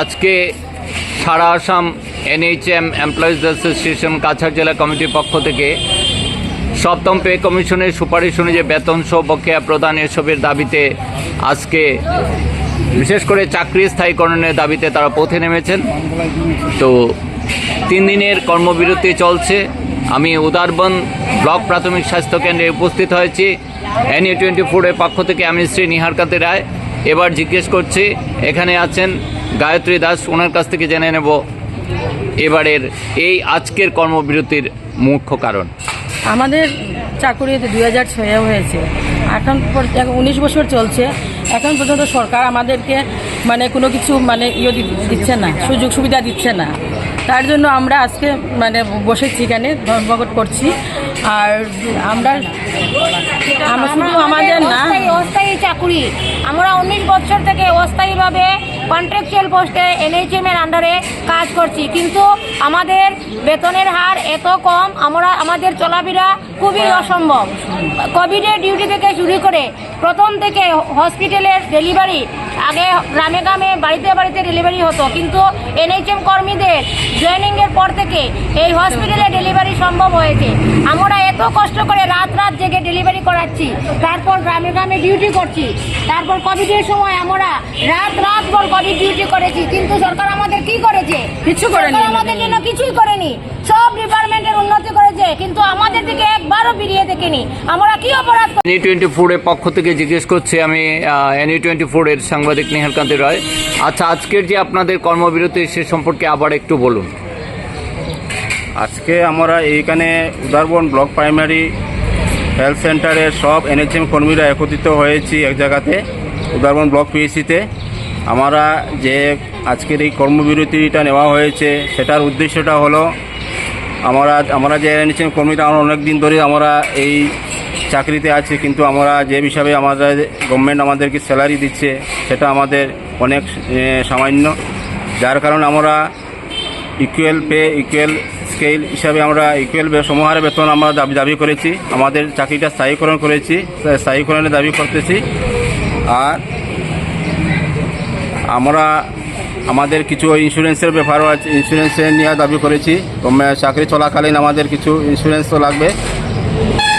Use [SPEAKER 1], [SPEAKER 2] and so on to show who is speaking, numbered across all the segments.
[SPEAKER 1] আজকে সারা Assam NHM employees association Cachar জেলা কমিটির পক্ষ থেকে সপ্তম পে কমিশনের সুপারিশ অনুযায়ী বেতন সহ বকেয়া প্রদান এসবের দাবিতে আজকে, বিশেষ করে চাকরি স্থায়ীকরণের দাবিতে তারা পথে নেমেছেন। তো তিন দিনের কর্মবিরতি চলছে। আমি উদারবন ব্লক প্রাথমিক স্বাস্থ্য কেন্দ্রে উপস্থিত হয়েছি। এনই টোয়েন্টি ফোরের পক্ষ থেকে আমি শ্রী নিহারকান্তি রায় এবার জিজ্ঞেস করছি, এখানে আছেন গায়ত্রী দাস ওনার কাছ থেকে জেনে নেব এবারের এই আজকের কর্মবিরতির মুখ্য কারণ।
[SPEAKER 2] আমাদের চাকুরিতে দুই হাজার ছয়ে হয়েছে। এখন উনিশ বছর চলছে। এখন পর্যন্ত সরকার আমাদেরকে মানে কোনো কিছু মানে ইয়ে দিচ্ছে না সুযোগ সুবিধা দিচ্ছে না। তার জন্য আমরা আজকে মানে বসেছি এখানে ধর্মঘট করছি। আর আমরা আমরা শুধু আমাদের না
[SPEAKER 3] চাকুরি আমরা উনিশ বছর থেকে অস্থায়ীভাবে কন্ট্রাকচুয়াল পোস্টে এনএইচএম এর আন্ডারে কাজ করছি। কিন্তু আমাদের বেতনের হার এত কম আমরা আমাদের চলাফেরা খুবই অসম্ভব। কোভিডের ডিউটি থেকে শুরু করে প্রথম থেকে হসপিটালের ডেলিভারি আগে গ্রামে গ্রামে বাড়িতে বাড়িতে ডেলিভারি হতো। কিন্তু এনএইচএম কর্মীদের জয়েনিংয়ের পর থেকে এই হসপিটালে ডেলিভারি সম্ভব হয়েছে। আমরা এত কষ্ট করে রাত রাত জেগে ডেলিভারি করাচ্ছি। তারপর গ্রামে গ্রামে ডিউটি করছি। তারপর কোভিডের সময় আমরা রাত রাত পর কোভিড ডিউটি করেছি। কিন্তু সরকার আমাদের কি করেছে?
[SPEAKER 2] কিচ্ছু করেনি।
[SPEAKER 3] আমাদের জন্য কিছুই করেনি। সব ডিপার্টমেন্টের উন্নতি করেছে কিন্তু আমাদের দিকে একবারও ফিরিয়ে দেখেনি। আমরা কি অপরাধ
[SPEAKER 1] এনই টোয়েন্টি ফোরের পক্ষ থেকে জিজ্ঞেস করছি আমি এনই টোয়েন্টি ফোরের সাংবাদিক নিহারকান্তি রায়। আচ্ছা আজকের যে আপনাদের কর্মবিরতি সে সম্পর্কে আবার একটু বলুন।
[SPEAKER 4] আজকে আমরা এইখানে উদারবন ব্লক প্রাইমারি হেলথ সেন্টারের সব এনএচএম কর্মীরা একত্রিত হয়েছি এক জায়গাতে, উদারবন ব্লক পিএসসিতে। আমরা যে আজকের এই কর্মবিরতিটা নেওয়া হয়েছে, সেটার উদ্দেশ্যটা হলো, আমরা আমরা যে এনএচএম কর্মীরা আমরা অনেক দিন ধরে আমরা এই চাকরিতে আছি, কিন্তু আমরা যে হিসাবে আমাদের গভর্নমেন্ট আমাদেরকে স্যালারি দিচ্ছে, সেটা আমাদের অনেক সামান্য। যার কারণে আমরা ইকুয়াল পে ইকুয়াল স্কেল হিসাবে আমরা ইকুয়াল সমহারে বেতন আমরা দাবি দাবি করেছি। আমাদের চাকরিটা স্থায়ীকরণ করেছি, স্থায়ীকরণের দাবি করতেছি। আর আমরা আমাদের কিছু ইন্স্যুরেন্সের ব্যাপারও আছে ইন্স্যুরেন্সের নিয়ে দাবি করেছি। চাকরি চলাকালীন আমাদের কিছু ইন্স্যুরেন্স তো লাগবে।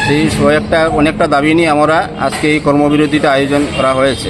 [SPEAKER 4] সেই একটা অনেকটা দাবি নিয়ে আমরা আজকে এই কর্মবিরতিটা আয়োজন করা হয়েছে।